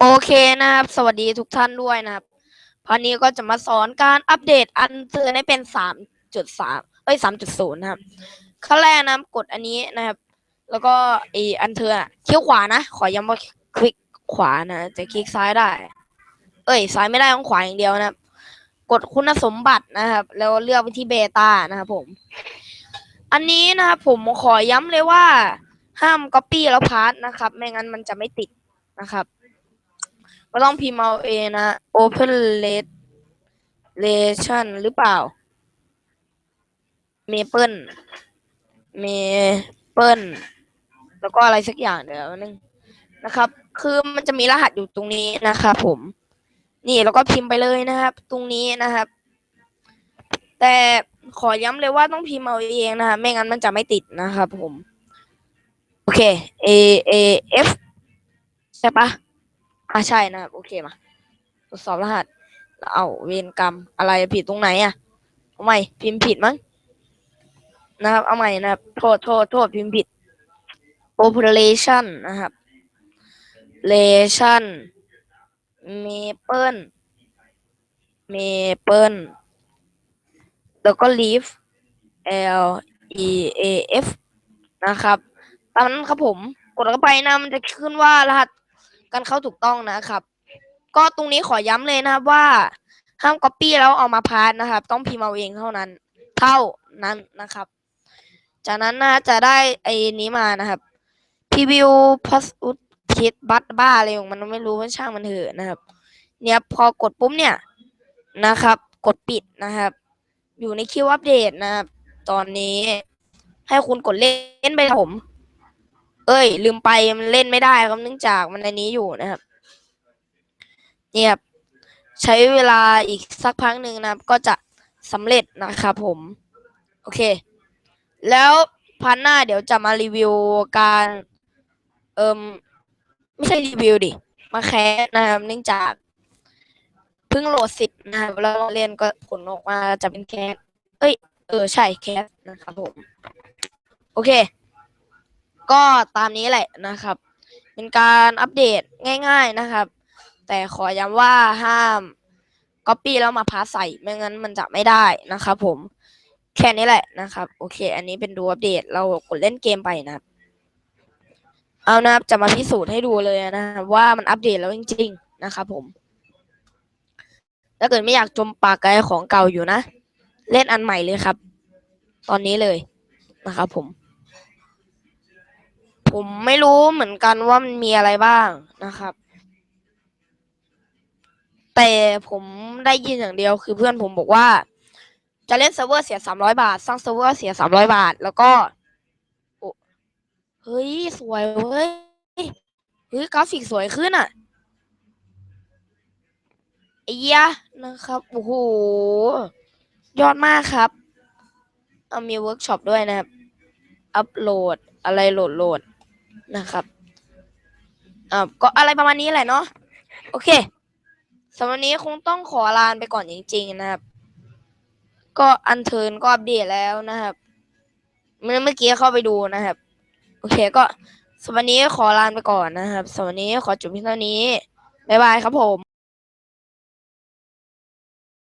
โอเคนะครับ สวัสดีทุกท่านด้วยนะครับพันนี้ก็จะมาสอนการอัปเดตอันเธอให้เป็นสามจุดสามเอ้ยสามจุดศูนย์นะครับขั้นแรกนะกดอันนี้นะครับ แล้วก็ไออันเธออะคลิกขวานะ ขอย้ำว่าคลิกขวานะจะคลิกซ้ายได้ เอ้ยซ้ายไม่ได้ต้องขวาอย่างเดียวนะครับ กดคุณสมบัตินะครับ แล้วเลือกไปที่เบต้านะครับผม อันนี้นะครับผมขอย้ำเลยว่า ห้าม Copy แล้วพาสนะครับ ไม่งั้นมันจะไม่ติดนะครับ ก็ต้องพิมพ์เอาเองนะ open relation หรือเปล่า maple maple แล้วก็อะไรสักอย่างเดี๋ยวนึงนะครับ คือมันจะมีรหัสอยู่ตรงนี้นะครับผม นี่แล้วก็พิมพ์ไปเลยนะครับ ตรงนี้นะครับ แต่ขอย้ำเลยว่าต้องพิมพ์เอาเองนะครับไม่งั้นมันจะไม่ติดนะครับผม โอเค A A F ใช่ปะ อ่าใช่นะครับ โอเคมาทดสอบรหัสเอาเวรกรรมอะไรผิดตรงไหนอะเอาใหม่พิมพ์ผิดมั้งนะครับ เอาใหม่นะครับ โทษโทษโทษพิมพ์ผิด population นะครับ relation maple maple แล้วก็ leaf L E A F นะครับ ตามนั้นครับผม กดเข้าไปนะ มันจะขึ้นว่ารหัส การเข้าถูกต้องนะครับ ก็ตรงนี้ขอย้ำเลยนะครับว่าห้าม copy แล้วเอามาพาสนะครับ ต้องพิมพ์เอาเองเท่านั้น เท่านั้นนะครับ จากนั้นนะจะได้ไอ้นี้มานะครับพ r วิวพัสอุดคิดบัตบ้าอะไรของมันไม่รู้ว่าช่างมันเถอะนะครับ เนี่ยพอกดปุ๊บเนี่ยนะครับ กดปิดนะครับ อยู่ในคิวอัปเดตนะครับ ตอนนี้ให้คุณกดเล่นไปผม เอ้ย ลืมไปมันเล่นไม่ได้ครับเนื่องจากมันในนี้อยู่นะครับ เนี่ยครับใช้เวลาอีกสักพักหนึ่งนะครับ ก็จะสำเร็จนะครับผม โอเค แล้วพันหน้าเดี๋ยวจะมารีวิวการเอิมไม่ใช่รีวิวดิ มาแคสนะครับเนื่องจากเพิ่งโหลดสิบนะครับแล้วเรียนก็ผลออกมาจะเป็นแคสเอ้ย เออใช่แคสนะครับผม โอเค ก็ตามนี้แหละนะครับ เป็นการอัปเดตง่ายๆนะครับ แต่ขอย้ำว่าห้าม Copy แล้วมาพาใส่ไม่งั้นมันจะไม่ได้นะครับผมแค่นี้แหละนะครับ โอเค อันนี้เป็นดูอัปเดตเรากดเล่นเกมไปนะครับ เอานะครับจะมาพิสูจน์ให้ดูเลยนะครับว่ามันอัปเดตแล้วจริง ๆ นะครับผม ถ้าเกิดไม่อยากจมปากไกลของเก่าอยู่นะ เล่นอันใหม่เลยครับ ตอนนี้เลยนะครับผม ผมไม่รู้เหมือนกันว่ามันมีอะไรบ้างนะครับ แต่ผมได้ยินอย่างเดียวคือเพื่อนผมบอกว่า จะเล่นเซิร์ฟเวอร์เสียสามร้อยบาท สร้างเซิร์ฟเวอร์เสียสามร้อยบาท แล้วก็โอ้เฮ้ย สวยเว้ยเฮ้ยกราฟิกสวยขึ้นอะไอ้ยะนะครับโอ้โหยอดมากครับ เอามีเวิร์กช็อปด้วยนะครับ อัปโหลดอะไรโหลดโหลด นะครับอ่าก็อะไรประมาณนี้แหละเนาะโอเคสำหรับวันนี้คงต้องขอลาไปก่อนจริง ๆ นะครับ ก็อันเทิร์นก็อัปเดตแล้วนะครับเมื่อเมื่อกี้เข้าไปดูนะครับ โอเคก็สำหรับวันนี้ขอลาไปก่อนนะครับสำหรับวันนี้ขอจบเพียงเท่านี้บ๊ายบายครับผม